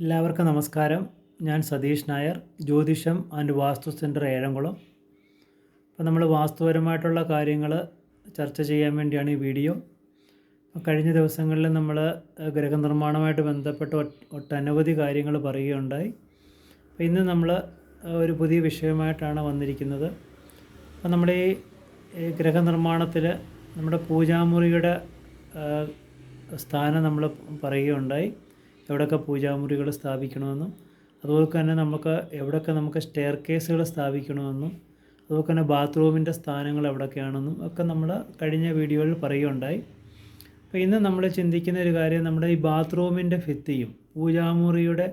എല്ലാവർക്കും നമസ്കാരം. ഞാൻ സതീഷ് നായർ ജ്യോതിഷം ആൻഡ് വാസ്തു സെന്റർ ഏഴംകുളം. അപ്പോൾ നമ്മൾ വാസ്തുപരമായിട്ടുള്ള കാര്യങ്ങൾ ചർച്ച ചെയ്യാൻ വേണ്ടിയാണ് ഈ വീഡിയോ. കഴിഞ്ഞ ദിവസങ്ങളിൽ നമ്മൾ ഗ്രഹനിർമ്മാണമായിട്ട് ബന്ധപ്പെട്ട ഒട്ട്- ഒട്ടനവധി കാര്യങ്ങൾ പറയുകയുണ്ടായി. അപ്പോൾ ഇന്ന് നമ്മൾ ഒരു പുതിയ വിഷയമായിട്ടാണ് വന്നിരിക്കുന്നത്. അപ്പോൾ നമ്മുടെ ഈ ഗ്രഹ ഗ്രഹനിർമ്മാണത്തിൽ നമ്മുടെ പൂജാമുറിയുടെ സ്ഥാനം നമ്മൾ പറയുകയുണ്ടായി. എവിടെയൊക്കെ പൂജാമുറികൾ സ്ഥാപിക്കണമെന്നും അതുപോലെ തന്നെ നമുക്ക് എവിടെയൊക്കെ നമുക്ക് സ്റ്റെയർ കേസുകൾ സ്ഥാപിക്കണമെന്നും അതുപോലെ തന്നെ ബാത്റൂമിന്റെ സ്ഥാനങ്ങൾ എവിടെയൊക്കെയാണെന്നും ഒക്കെ നമ്മൾ കഴിഞ്ഞ വീഡിയോയിൽ പറയുകയുണ്ടായി. അപ്പോൾ ഇന്ന് നമ്മൾ ചിന്തിക്കുന്ന ഒരു കാര്യം നമ്മുടെ ഈ ബാത്റൂമിന്റെ ഭിത്തിയും പൂജാമുറിയുടെ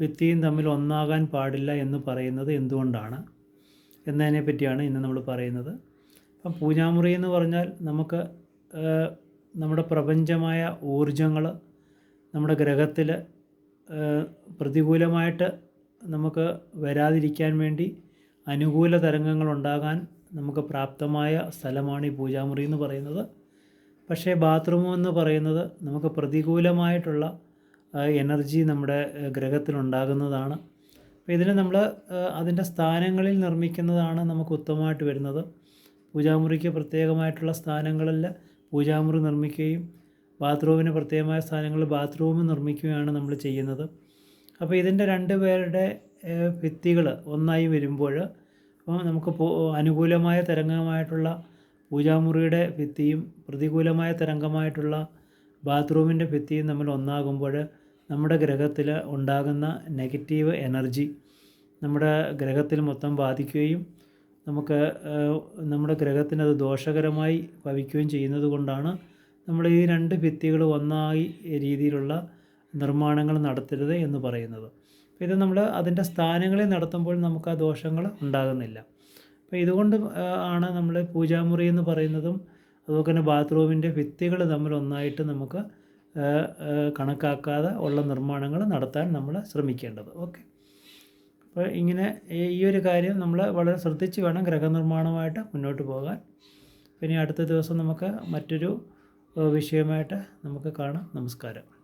ഭിത്തിയും തമ്മിൽ ഒന്നാകാൻ പാടില്ല എന്ന് പറയുന്നത് എന്തുകൊണ്ടാണ് എന്നതിനെ പറ്റിയാണ് ഇന്ന് നമ്മൾ പറയുന്നത്. അപ്പം പൂജാമുറി എന്ന് പറഞ്ഞാൽ നമുക്ക് നമ്മുടെ പ്രപഞ്ചമായ ഊർജങ്ങൾ നമ്മുടെ ഗ്രഹത്തിൽ പ്രതികൂലമായിട്ട് നമുക്ക് വരാതിരിക്കാൻ വേണ്ടി അനുകൂല തരംഗങ്ങൾ ഉണ്ടാകാൻ നമുക്ക് പ്രാപ്തമായ സ്ഥലമാണ് ഈ പൂജാമുറി എന്ന് പറയുന്നത്. പക്ഷേ ബാത്റൂം എന്ന് പറയുന്നത് നമുക്ക് പ്രതികൂലമായിട്ടുള്ള എനർജി നമ്മുടെ ഗ്രഹത്തിലുണ്ടാകുന്നതാണ് അപ്പോൾ ഇതിന് നമ്മൾ അതിന്റെ സ്ഥാനങ്ങളിൽ നിർമ്മിക്കുന്നതാണ് നമുക്ക് ഉത്തമമായിട്ട് വരുന്നത്. പൂജാമുറിക്ക് പ്രത്യേകമായിട്ടുള്ള സ്ഥാനങ്ങളിൽ പൂജാമുറി നിർമ്മിക്കുകയും ബാത്റൂമിന് പ്രത്യേകമായ സ്ഥാനങ്ങളിൽ ബാത്റൂം നിർമ്മിക്കുകയാണ് നമ്മൾ ചെയ്യുന്നത്. അപ്പോൾ ഇതിന്റെ രണ്ട് പേരുടെ ഭിത്തികൾ ഒന്നായി വരുമ്പോൾ അപ്പോൾ നമുക്ക് അനുകൂലമായ തരംഗമായിട്ടുള്ള പൂജാമുറിയുടെ ഭിത്തിയും പ്രതികൂലമായ തരംഗമായിട്ടുള്ള ബാത്റൂമിന്റെ ഭിത്തിയും നമ്മൾ ഒന്നാകുമ്പോൾ നമ്മുടെ ഗ്രഹത്തിൽ ഉണ്ടാകുന്ന നെഗറ്റീവ് എനർജി നമ്മുടെ ഗ്രഹത്തിൽ മൊത്തം ബാധിക്കുകയും നമുക്ക് നമ്മുടെ ഗ്രഹത്തിനത് ദോഷകരമായി ഭവിക്കുകയും ചെയ്യുന്നത് കൊണ്ടാണ് നമ്മൾ ഈ രണ്ട് ഭിത്തികൾ ഒന്നായി രീതിയിലുള്ള നിർമ്മാണങ്ങൾ നടത്തരുത് എന്ന് പറയുന്നത്. അപ്പോൾ ഇത് നമ്മൾ അതിന്റെ സ്ഥാനങ്ങളിൽ നടത്തുമ്പോൾ നമുക്ക് ആ ദോഷങ്ങൾ ഉണ്ടാകുന്നില്ല. അപ്പോൾ ഇതുകൊണ്ട് ആണ് നമ്മൾ പൂജാമുറി എന്ന് പറയുന്നതും അതുപോലെ തന്നെ ബാത്റൂമിന്റെ ഭിത്തികൾ തമ്മിൽ ഒന്നായിട്ട് നമുക്ക് കണക്കാക്കാതെ ഉള്ള നിർമ്മാണങ്ങൾ നടത്താൻ നമ്മൾ ശ്രമിക്കേണ്ടത്. ഓക്കെ. അപ്പോൾ ഇങ്ങനെ ഈ ഒരു കാര്യം നമ്മൾ വളരെ ശ്രദ്ധിച്ച് വേണം ഗ്രഹനിർമ്മാണമായിട്ട് മുന്നോട്ട് പോകാൻ. പിന്നെ അടുത്ത ദിവസം നമുക്ക് മറ്റൊരു വിഷയമായിട്ട് നമുക്ക് കാണാം. നമസ്കാരം.